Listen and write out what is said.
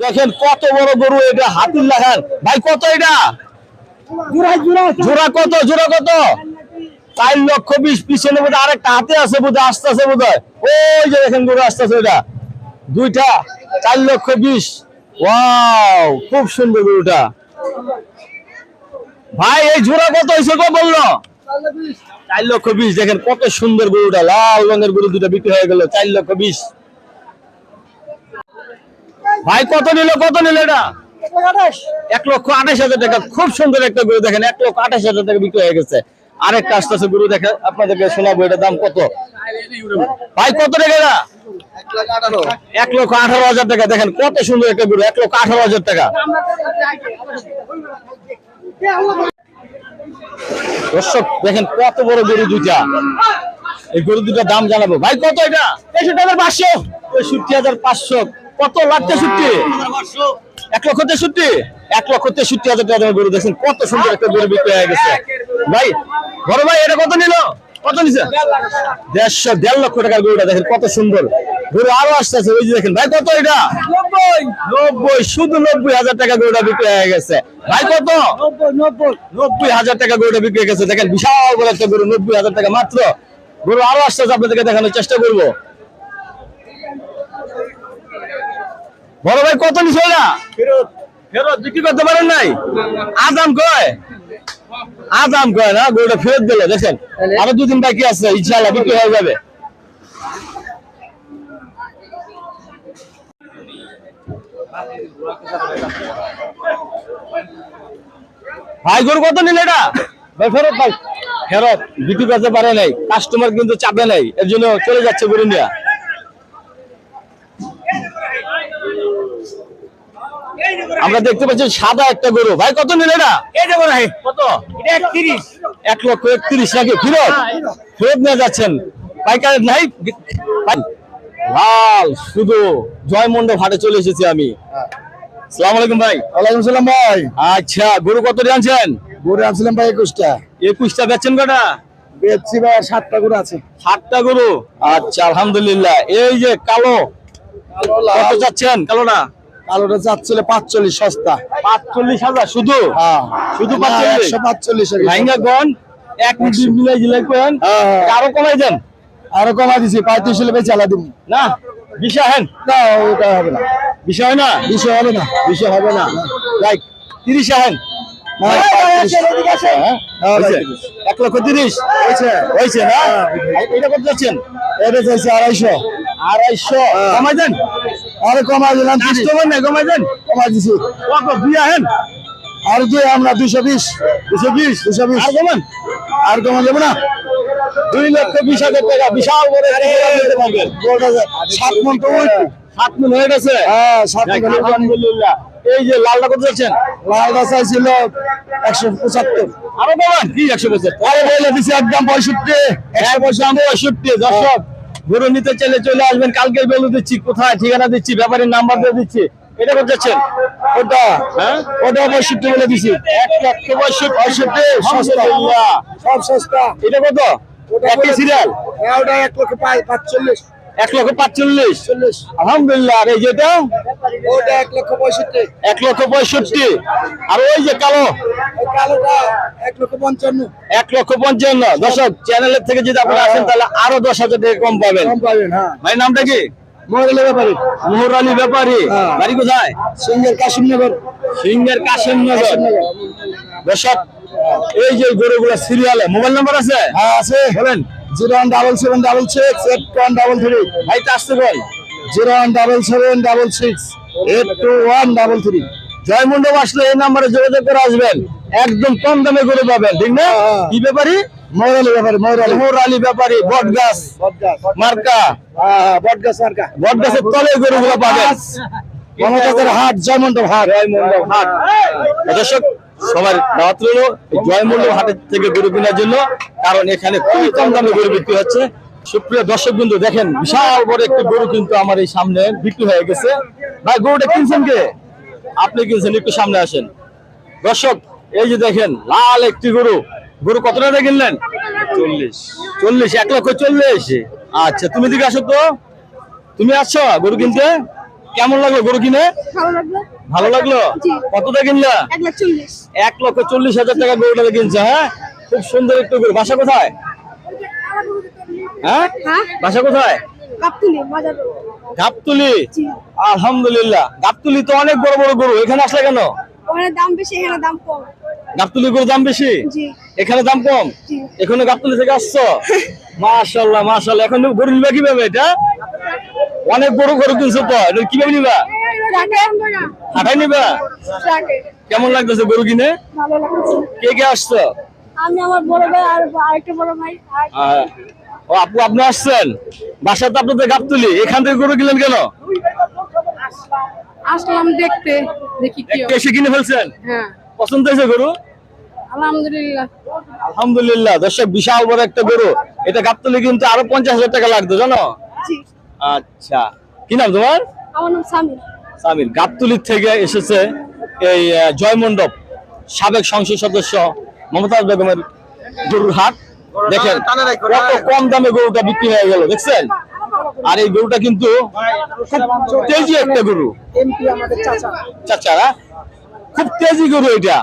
দেখেন কত বড় গরু এটা হাতির লাগান ভাই, কত এটা? জোড়া কত জোড়া কত? চার লক্ষ বিশ, পিছনে বোধ আরেকটা হাতে আছে বোধ আসতেছে বোধ ওই যে দেখেন গরু আসতেছে এটা। দুইটা, চার লক্ষ বিশ। ওয়াও, খুব সুন্দর গরুটা। ভাই, এই জোড়া কত হয়েছে গো বলল? চার লক্ষ বিশ, দেখেন কত সুন্দর গরুটা। লাল রঙের গরু দুটা বিক্রি হয়ে গেল, চার লক্ষ বিশ। ভাই, কত নিল কত নিল এটা? এক লক্ষ আঠাশ হাজার টাকা। খুব সুন্দর একটা গরু দেখেন, এক লক্ষ আঠাশ হাজার টাকা বিক্রি হয়ে গেছে। আরেকটা আসতেছে গরু দেখেন আপনাদেরকে শোনাবো এটার দাম কত। ভাই, কত টাকা এক লক্ষ আঠারো হাজার টাকা। দেখেন, কত সুন্দর একটা গরু, এক লক্ষ আঠারো হাজার টাকা। দর্শক, দেখেন, কত বড় গরু দুইটা। এই গরু দুটার দাম জানাব। ভাই, কত এটা? তেষট্টি হাজার পাঁচশো। তেষট্টি হাজার পাঁচশো। কত লাখ তেষট্টি? এক লক্ষ তেষট্টি? এক লক্ষ তেষট্টি হাজার টাকা গরু দেখছেন কত সুন্দর একটা গরু বিক্রি হয়ে গেছে। ভাই বড় ভাই এটা কত নিল? কত নিছে? দেড়শো দেড় লক্ষ টাকার গরুটা দেখেন কত সুন্দর। গরু আরও আসতেছে ওই যে দেখেন ভাই কত এটা? নব্বই। শুধু নব্বই হাজার টাকা গরুটা বিক্রি হয়ে গেছে। ভাই কত? নব্বই হাজার টাকা গরুটা বিক্রি হয়ে গেছে। দেখেন বিশাল বড় একটা গরু নব্বই হাজার টাকা মাত্র। গরু আরও আসতেছে আপনাদেরকে দেখানোর চেষ্টা করব। বড় ভাই কত নিছে না ফেরত। বিক্রি করতে পারেন নাই? আদাম কয়? আদাম কয় না? গরুটা ফেরত দিল দেখেন। আরও দুদিন বাকি আছে ইনশাআল্লাহ বিক্রি হয়ে যাবে। ভাই গরু কত নিল এটা? ভাই ফেরত ভাই। ফেরত বিক্রি করতে পারে নাই কাস্টমার কিন্তু চাপে নাই এর জন্য চলে যাচ্ছে গরু নিয়ে। আমরা দেখতে পাচ্ছি সাদা একটা গরু। ভাই কত নিলে না কত? এক লক্ষ একত্রিশ নাকি? ফেরত? ফেরত নিয়ে যাচ্ছেন। পাইকার নাই? লাল শুধু জয় মন্ডপ হাটে চলে এসেছি আমি। সালাম আলাইকুম ভাই। ওয়ালাইকুম সালাম ভাই। আচ্ছা গরু কত আনছেন? গরু আনছিলাম ভাই একুশটা। একুশটা বেচছেন কটা? বেচছি ভাই সাতটা গরু আছে। সাতটা গরু? আচ্ছা আলহামদুলিল্লাহ। এই যে কালো কত যাচ্ছেন কালোটা? কালোটা চাচ্ছিল পাঁচচল্লিশ সস্তা। পাঁচচল্লিশ হাজার শুধু? হ্যাঁ। শুধু একশো পাঁচচল্লিশ লাইঙ্গা গন এক মিনিট মিলাই জিলাই করেন হ্যাঁ, হ্যাঁ। আরও কমাই দেন। আরও কমা দিছি পঁয়ত্রিশ হলে বেচে আলা দিব। না বিষয় হেন না। ওটা হবে না। বিষয় না? বিষয় হবে না। বিষয় হবে না। লাইক তিরিশ হেন। এক লক্ষ তিরিশ। হয়েছে? না। এটা কত যাচ্ছেন? এটা চাইছে আড়াইশো। আড়াইশো। কমাই দেন। আরও কমা দিলাম তিরিশ। কাস্টমার নেই কমাই দেন। কমা দিছি। কত দুই হেন? আর দুই আমরা দুইশো বিশ। দুশো বিশ? দুশো বিশ। আর কমান? আর কমা যাব না? দুই লক্ষ বিশ হাজার টাকা বিশাল বড় সাত মন তো সাত মিনিট হয়ে গেছে? হ্যাঁ সাত মন আলহামদুলিল্লাহ। এই যে লালটা কত যাচ্ছেন? লালটা চাইছিল একশো পঁচাত্তর। আরও কমান? কি একশো বছর আরে বলে দিছি একদম পঁয়ষট্টি। একশো পঁয়ষট্টি পঁয়ষট্টি দর্শক। গরু নিতে চাইলে চলে আসবেন। কালকে বেলু দিচ্ছি কোথায় ঠিকানা দিচ্ছি ব্যাপারের নাম্বার দিয়ে দিচ্ছি। এটা কত যাচ্ছেন? ওটা হ্যাঁ? ওটা পঁয়ষট্টি বলে দিছি। এক লক্ষ পঁয়ষট্টি পঁয়ষট্টি সস্তা। সব সস্তা। এটা কত? একই সিরিয়াল হ্যাঁ ওটা এক লক্ষ পাঁচচল্লিশ। এক লক্ষ পাঁচচল্লিশ। চল্লিশ আলহামদুলিল্লাহ আর এই যেটা ওটা এক লক্ষ পঁয়ষট্টি। এক লক্ষ পঁয়ষট্টি। আর ওই যে কালো? কালোটা এক লক্ষ পঞ্চান্ন। এক লক্ষ পঞ্চান্ন। দর্শক চ্যানেলের থেকে যদি আপনারা আসেন তাহলে আরও দশ হাজার টাকা কম পাবেন। কম পাবেন হ্যাঁ। ভাই নামটা কি? ব্যাপারে। হ্যাঁ। বাড়ি কোথায়? সিঙ্গের কাশিমনগর। সিংহের কাশিমনগর। কাশিমনগর। দর্শক এই যে গরুগুলো সিরিয়ালে মোবাইল নাম্বার আছে? হ্যাঁ আছে। বলেন। Zero one double seven double six eight one double three. ভাই তো আসতে বল zero one double seven double six eight two one double three. Joymondop আসলে এই নাম্বারে যোগাযোগ করে আসবেন। একদম কম দামে গরু পাবেন ঠিক না? হ্যাঁ। কি ব্যাপারী? মৌরালি ব্যাপারে মৌরালি। মোহর ব্যাপারী বটগাছ। বটগাছ। মার্কা। হ্যাঁ হ্যাঁ বটগাছ মার্কা। বটগাছের তলে গরুগুলো পাবেন। গণতান্ত্রের হাট জয়মন্ডপ হাট। জয়মন্ডপ হাট। দর্শক সবার দাওয়াত রইল এই জয়মন্ডপ হাটের থেকে গরু কেনার জন্য। কারণ এখানে খুবই কম দামে গরু বিক্রি হচ্ছে। সুপ্রিয় দর্শক বিন্দু দেখেন বিশাল বড় একটি গরু কিন্তু আমার এই সামনে বিক্রি হয়ে গেছে। ভাই গরুটা কিনছেন কে? আপনি কিনছেন একটু সামনে আসেন। দর্শক এই যে দেখেন লাল একটি গরু। গরু কত টাকা কিনলেন? চল্লিশ। চল্লিশ এক লক্ষ চল্লিশ। আচ্ছা তুমি দিকে আসো তো। তুমি আসছো গরু কিনতে? কেমন লাগল গরু কিনে? ভালো লাগল। কতটা কিনলা? এক এক লক্ষ চল্লিশ হাজার টাকা গরুটা কিনছে হ্যাঁ? খুব সুন্দর একটু গরু বাসা কোথায়? হ্যাঁ? হ্যাঁ? বাসা কোথায়? গাবতুলি আলহামদুলিল্লাহ। গাবতুলি তো অনেক বড় বড় গরু। এখানে আসলে কেন? দাম বেশি এখানে দাম কম। গাবতুলি গরুর দাম বেশি? এখানে দাম কম? এখানে গাবতুলি থেকে আসছো? মাশাল্লাহ মাশাল্লাহ এখন গরু নিবা কীভাবে এটা? অনেক বড় গরু কিনছো তো। এটা কীভাবে নিবা? হাঁটাই নিবা? কেমন লাগতেছে গরু কিনে? কে কে আসছো? আমি আমার বড় ভাই আর আরেকটা বড় ভাই আর ও আপু আপনি আসছেন? বাসাতে আপনাদের গাবতুলি। এখান থেকে গরু কিনলেন কেন? আসলাম দেখতে দেখি কি এসে কিনে ফেলছেন? হ্যাঁ। পছন্দ হয়েছে গরু? আলহামদুলিল্লাহ। আলহামদুলিল্লাহ। দর্শক বিশাল বড় একটা গরু। এটা গাবতুলি কিন্তু আরও পঞ্চাশ হাজার টাকা লাগতো জানো? আচ্ছা। কি নাম তোমার? আমার নাম সামি সামির। গাবতুলির থেকে এসেছে এই জয়মণ্ডপ সাবেক সংসদ সদস্য মমতাজ বেগমের গরুর হাট দেখেন কত কম দামে গরুটা বিক্রি হয়ে গেল দেখছেন? আর এই গরুটা কিন্তু খুব তেজি একটা গরু। চাচারা খুব তেজি গরু এটা।